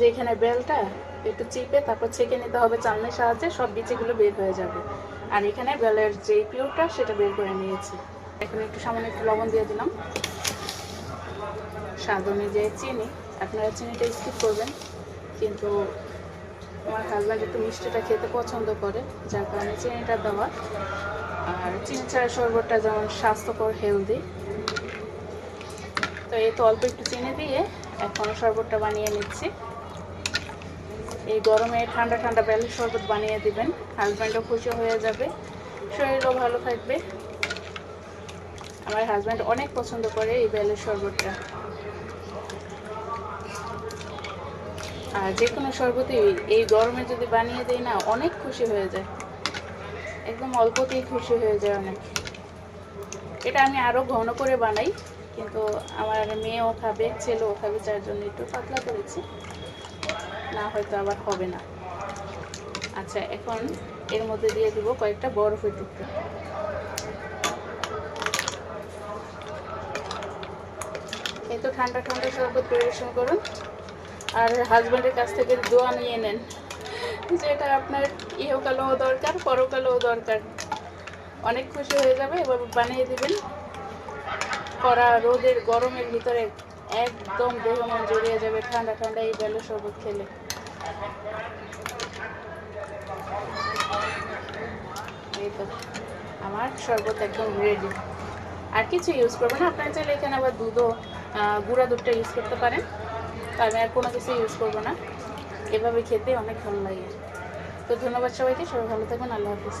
যে এখানে বেলটা, একটু চিপে তারপর ছেঁকে নিতে হবে চালনির সাহায্যে, সব বিচিগুলো বের হয়ে যাবে। আর এখানে বেলের যে পিওরটা সেটা বের করে নিয়েছি। এখন একটু সামান্য একটু লবণ দিয়ে দিলাম। স্বাদ অনুযায়ী চিনি। আপনারা চিনিটা স্কিপ করবেন, কিন্তু আমার হাজব্যান্ড একটু মিষ্টিটা খেতে পছন্দ করে, যার কারণে চিনিটা দেওয়া আর চিনি ছাড়া শরবতটা যেমন স্বাস্থ্যকর হেলদি তো এই তো অল্প একটু চিনি দিয়ে এখন শরবতটা বানিয়ে নিচ্ছি। এই গরমে ঠান্ডা ঠান্ডা বেলের শরবত বানিয়ে দিবেন। হাজব্যান্ডও খুশি হয়ে যাবে। শরীরও ভালো থাকবে। আমার হাজব্যান্ড অনেক পছন্দ করে এই বেলের শরবতটা। আর যে কোনো শরবতই এই গরমে যদি বানিয়ে দিই না, অনেক খুশি হয়ে যায়। একদম অল্পতেই খুশি হয়ে যায় অনেক। এটা আমি আরও ঘন করে বানাই, কিন্তু আমার মেয়েও খাবে, ছেলেও খাবে, যার জন্য একটু পাতলা করেছি। না, হয়তো আবার হবে না। আচ্ছা এখন এর মধ্যে দিয়ে দিব কয়েকটা বরফের টুকরো। এই তো ঠান্ডা ঠান্ডা শরবত পরিবেশন করুন। আর হাজব্যান্ডের কাছ থেকে দোয়া নিয়ে নেন যেটা আপনার ইহকালেও দরকার, পরকালেও দরকার। অনেক খুশি হয়ে যাবে এবার বানিয়ে দিবেন। কড়া রোদের গরমের ভিতরে একদম দেহ মন জড়িয়ে যাবে, ঠান্ডা ঠান্ডা এই বেলো শরবত খেলে। আমার শরবত একদম রেডি আর কিছু ইউজ করব না, আপনারা চাইলে এখানে আবার দুধও গুঁড়া দুধটা ইউজ করতে পারেন। তো আমি আর কোনো কিছু ইউজ করব না। এভাবে খেতে অনেক ভালো লাগে। তো ধন্যবাদ সবাইকে, সবাই ভালো থাকবেন, আল্লাহ হাফিজ।